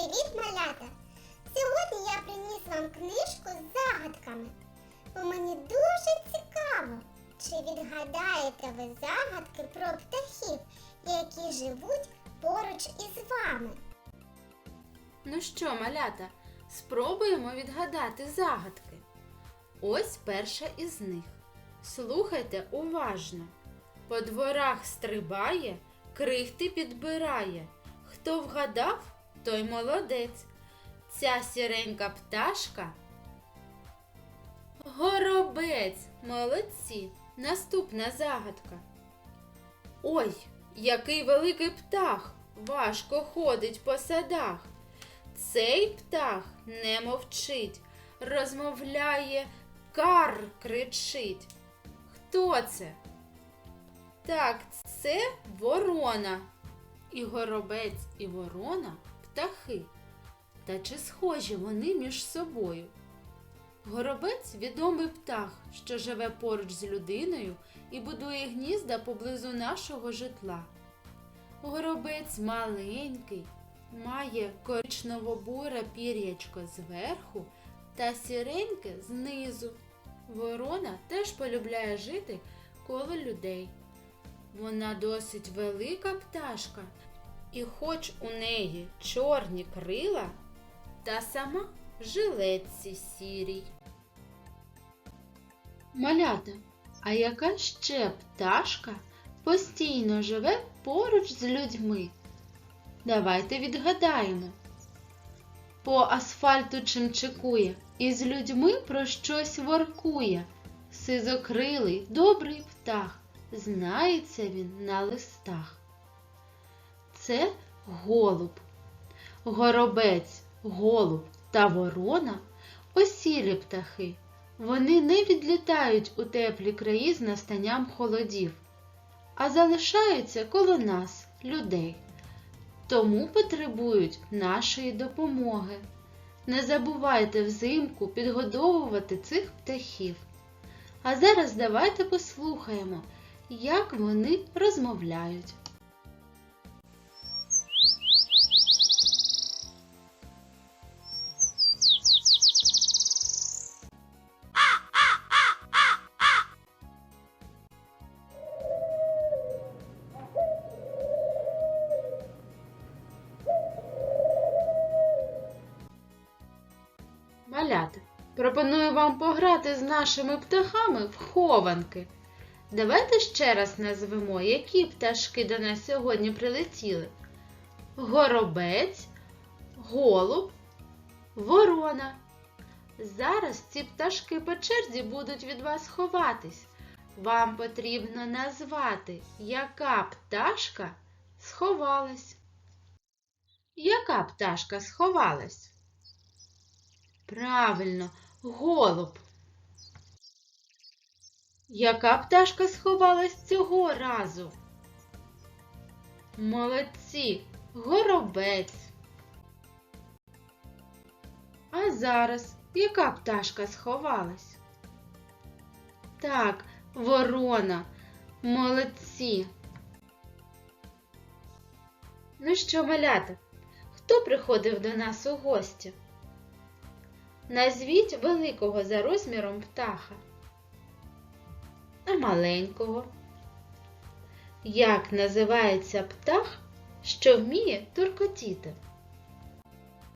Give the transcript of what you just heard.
малята! Сьогодні я приніс вам книжку з загадками. Бо мені дуже цікаво, чи відгадаєте ви загадки про птахів, які живуть поруч із вами. Ну що, малята, спробуємо відгадати загадки. Ось перша із них. Слухайте уважно. По дворах стрибає, крихти підбирає. Хто вгадав, той молодець. Ця сіренька пташка. Горобець, молодці. Наступна загадка. Ой, який великий птах! Важко ходить по садах. Цей птах не мовчить, розмовляє, кар кричить. Хто це? Так, це ворона. І горобець, і ворона птахи. Та чи схожі вони між собою? Горобець відомий птах, що живе поруч з людиною і будує гнізда поблизу нашого житла. Горобець маленький, має коричнево-буре пір'ячко зверху та сіреньке знизу. Ворона теж полюбляє жити коло людей. Вона досить велика пташка, і хоч у неї чорні крила, та сама в жилетці сірій. Малята, а яка ще пташка постійно живе поруч з людьми? Давайте відгадаємо. По асфальту чимчикує і з людьми про щось воркує. Сизокрилий, добрий птах, знається він на листах. Це голуб. Горобець, голуб та ворона осілі птахи. Вони не відлітають у теплі краї з настанням холодів, а залишаються коло нас, людей. Тому потребують нашої допомоги. Не забувайте взимку підгодовувати цих птахів. А зараз давайте послухаємо, як вони розмовляють. Малята, пропоную вам пограти з нашими птахами в хованки. Давайте ще раз назвемо, які пташки до нас сьогодні прилетіли. Горобець, голуб, ворона. Зараз ці пташки по черзі будуть від вас ховатись. Вам потрібно назвати, яка пташка сховалась. Яка пташка сховалась? Правильно, голуб. Яка пташка сховалась цього разу? Молодці, горобець. А зараз яка пташка сховалась? Так, ворона. Молодці. Ну що, малята, хто приходив до нас у гості? Назвіть великого за розміром птаха, а маленького. Як називається птах, що вміє туркотіти?